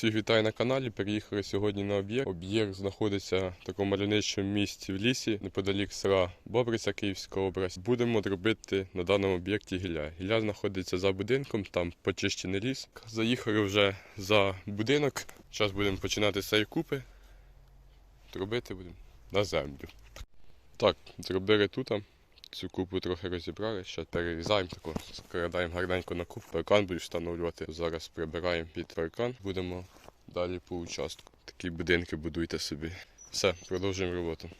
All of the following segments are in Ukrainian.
Всіх вітаю на каналі. Переїхали сьогодні на об'єкт. Об'єкт знаходиться в такому мальовничому місці в лісі, неподалік села Бобриця, Київська область. Будемо робити на даному об'єкті гілля. Гілля знаходиться за будинком, там почищений ліс. Заїхали вже за будинок. Зараз будемо починати з купи. Робити будемо на землю. Так, зробили тут. Цю купу трохи розібрали, ще перерізаємо таку, складаємо гарненько на куб, паркан будеш встановлювати. Зараз прибираємо під паркан, будемо далі по участку. Такі будинки будуйте собі. Все, продовжуємо роботу.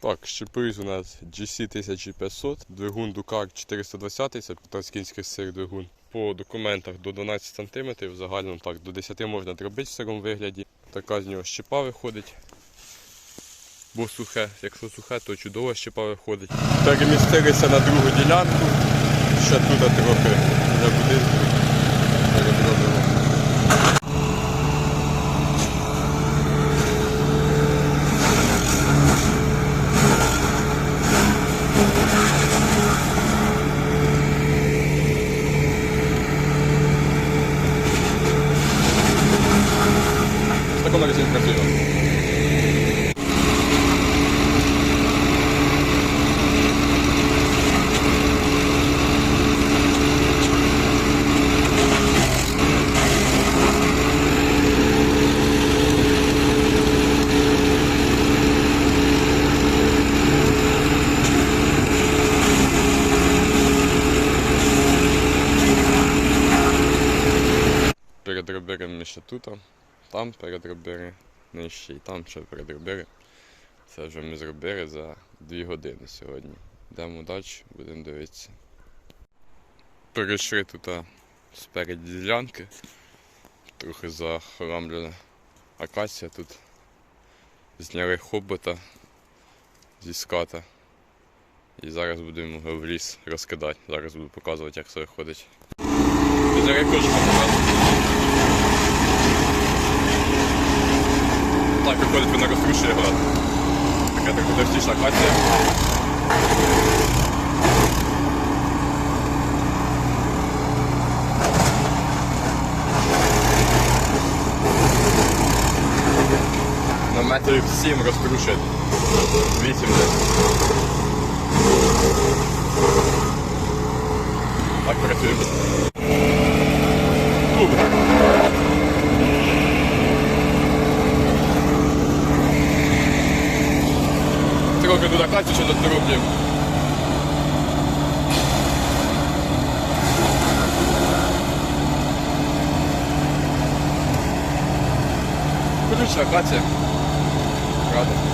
Так, щепиз у нас GC 1500, двигун Дукар 420, це петроскінський сир двигун. По документах до 12 см, загально так, до 10 можна дробити в сирому вигляді. Така з нього щепа виходить. Бо сухе, якщо сухе, то чудово щепа виходить. Перемістилися на другу ділянку. Ще тут трохи для будинку. Передробимо. В такому магазині працюємо. Передробили ми ще тут, там передробили, нижче і там ще передробили. Це вже ми зробили за 2 години сьогодні. Йдемо далі, будемо дивитися. Перейшли тут спереді ділянки. Трохи захорамлена акація тут. Зняли хобота зі ската. І зараз будемо його в ліс розкидати. Зараз буду показувати, як це виходить. Зараз хочу показати. Так виходить вона розтрушує град. Така трохи товстіша акація. На метрів 7 розтрушує. 8 десь. Так працюємо. Добре. Трохи туди кацю ще дороблю. Коротше, акація. Рада.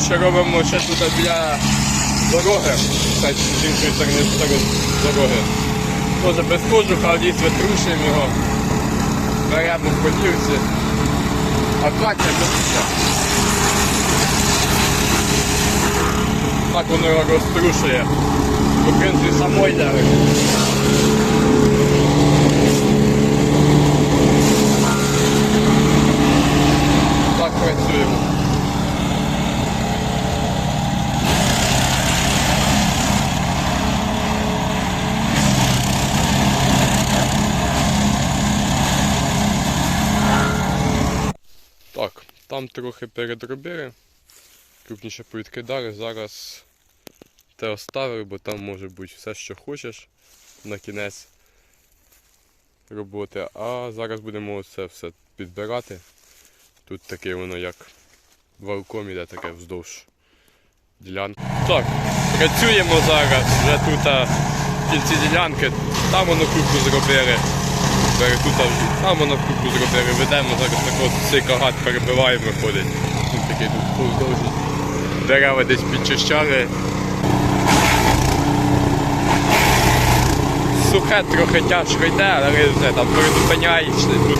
Коротше, робимо ще тут біля дороги. Кстати, з іншої сторони дороги. Тоже безходжу, халдіс витрушуємо його. Зарядно в подівці. А Катя дивіться. Так воно його розтрушує. По принципі, само. Так працюємо. Так, там трохи передробили, крупніше повідкидали, зараз те оставили, бо там може бути все, що хочеш на кінець роботи. А зараз будемо це все підбирати. Тут таке воно як валком іде таке вздовж ділянки. Так, працюємо зараз вже тут в кінці ділянки. Там воно кругу зробили. Тут там воно кругу зробили. Ведемо зараз так от цей кагат перебиваємо виходить. Він такий тут. Дерева десь підчищали. Сухе трохи тяжко йде, але вже там перезупиняєшся тут.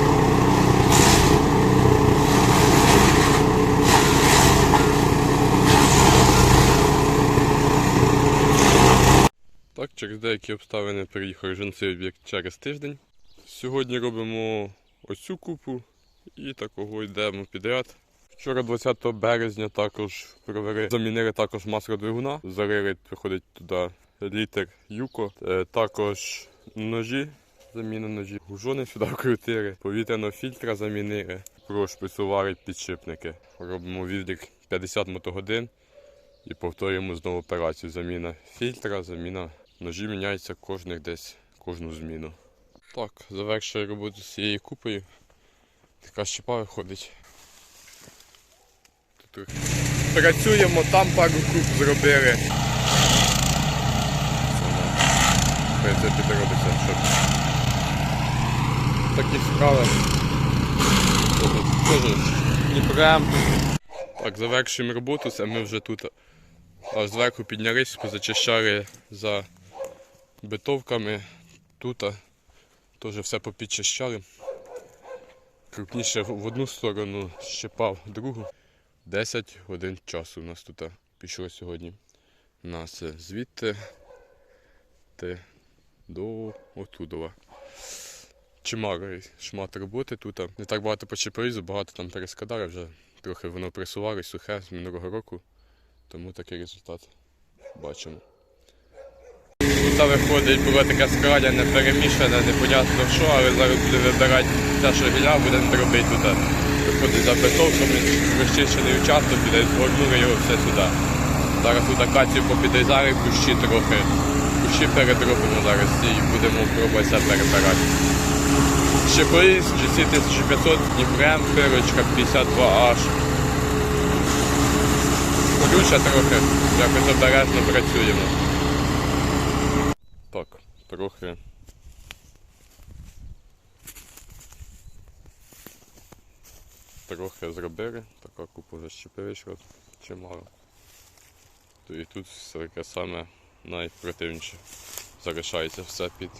Так, через деякі обставини приїхав жінцевий об'єкт через тиждень. Сьогодні робимо ось цю купу і такого йдемо підряд. Вчора, 20 березня, також провели, замінили також масло двигуна. Зарили, приходить туди літр юко. Е, Також ножі, заміна ножі. Гужони сюди вкрутили, повітряного фільтра замінили. Прошпицу підшипники. Робимо відлік 50 мотогодин і повторюємо знову операцію. Заміна фільтра, заміна ножі міняється кожних десь кожну зміну. Так, завершую роботу з цією купою. Така щепа виходить. Тут працюємо, там пару куб зробили. В принципі, щоб такі справи. Теж Дніпрем. Так, завершуємо роботу, це ми вже тут аж зверху піднялись, позачищали за битовками. Тут теж все попідчищали. Крупніше в одну сторону щепав другу. 10 годин часу у нас тут пішло сьогодні. У нас звідти те до отудова. Чималий шмат роботи тут. Не так багато почепорізу, багато там перескадали, вже трохи воно пресувалось сухе з минулого року. Тому такий результат бачимо. Тут виходить, було таке скрадяне, перемішане, непонятно що, але зараз буде вибирати те, що гіля будемо робити тут. Виходить за бетовками, розчищений участок, буде згорнули його все сюди. Зараз тут акацію попідрізали, кущі трохи. Кущі передробимо зараз і будемо пробувати це перебирати. Щепоріз GC 1500, Дніпрем, пирочка 52H. Колюча трохи, якось обережно працюємо. Трохи. Трохи зробили, така купа вже щепиричка чимало. То і тут все таке саме найпротивніше. Залишається все під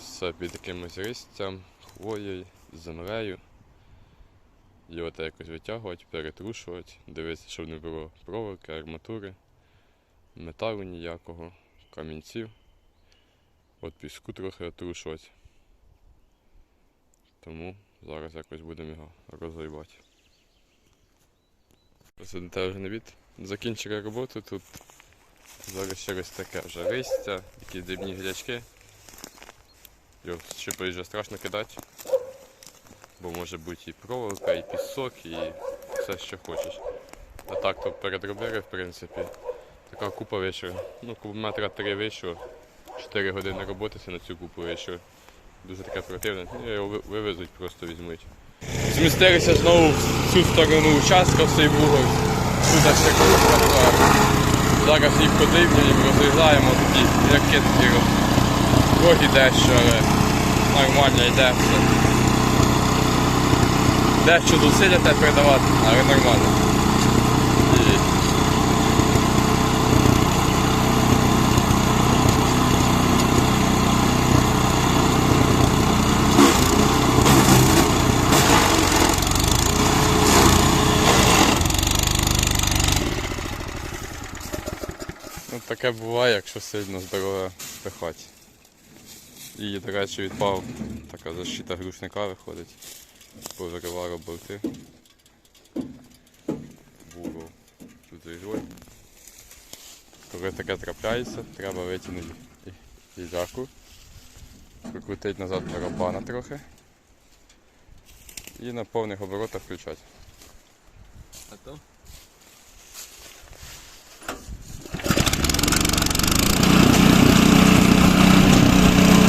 все під якимось листям, хвоєю, землею. Його треба якось витягувати, перетрушувати, дивитися, щоб не було проволоки, арматури, металу ніякого, камінців. От піску трохи отрушувати. Тому зараз якось будемо його розгрібати. Сидите вже на від. Закінчили роботу тут. Зараз ще ось таке вже листя, якісь дрібні гілячки. Його ще вже страшно кидати. Бо може бути і проволока, і пісок, і все, що хочеш. А так то передробили, в принципі. Така купа вийшла. Ну, кубометра три вийшло. 4 години роботи на цю купу вийшло. Дуже таке противне. Ну, Його вивезуть, просто візьмуть. Змістилися знову в цю сторону участка, в цей вугол. Тут ще купа. Зараз їх потрібно, їх розрізаємо такі м'які такі Трохи дещо, але нормально йде все. Дещо зусилля те передавати, але нормально. І... Ну, таке буває, якщо сильно здоров'я пихати. І, до речі, відпав така защита глушника виходить. Позривала болти. Вугол тут зайшли. Коли таке трапляється, треба витягнути гіляку, прикрутити назад барабана трохи і на повних оборотах включати. А то?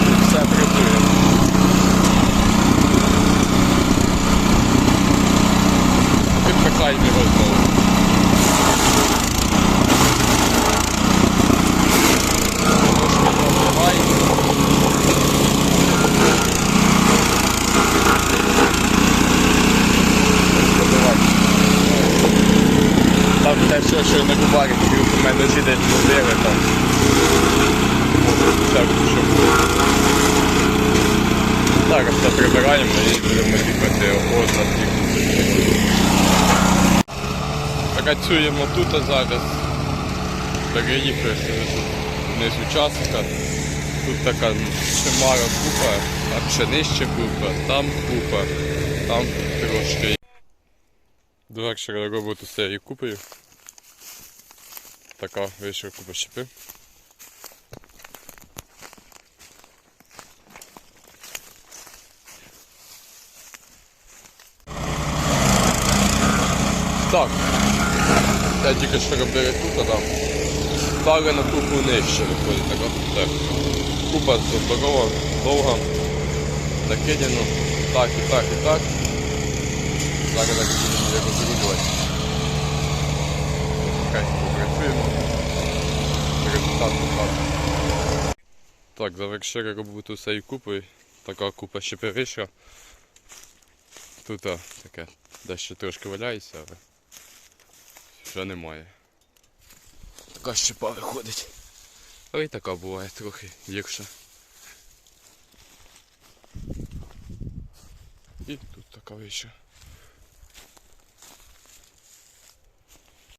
І все працює. що на губарі у мене жиде чотири там. Так, щоб... Зараз все прибираємо і будемо їхати от на Працюємо тут зараз. Переїхали тут вниз участка. Тут така чимара купа, а пшенище купа, там купа, там трошки. Довершили роботу з цією купою. Така вийшла купа щепи. Так. Я тільки що робив тут, а там. Стали на купу нижче виходить така. Так. Купа здорова, довга. Закидано. Так і так і так. Зараз так будемо його розрулювати. Хай попрацюємо. Результат покажу. Так, завершили роботу з цією купою. Така купа ще перейшла. Тут а, таке дещо трошки валяється, але вже немає. Така щепа виходить. Але й така буває трохи гірша. І тут така вийшла.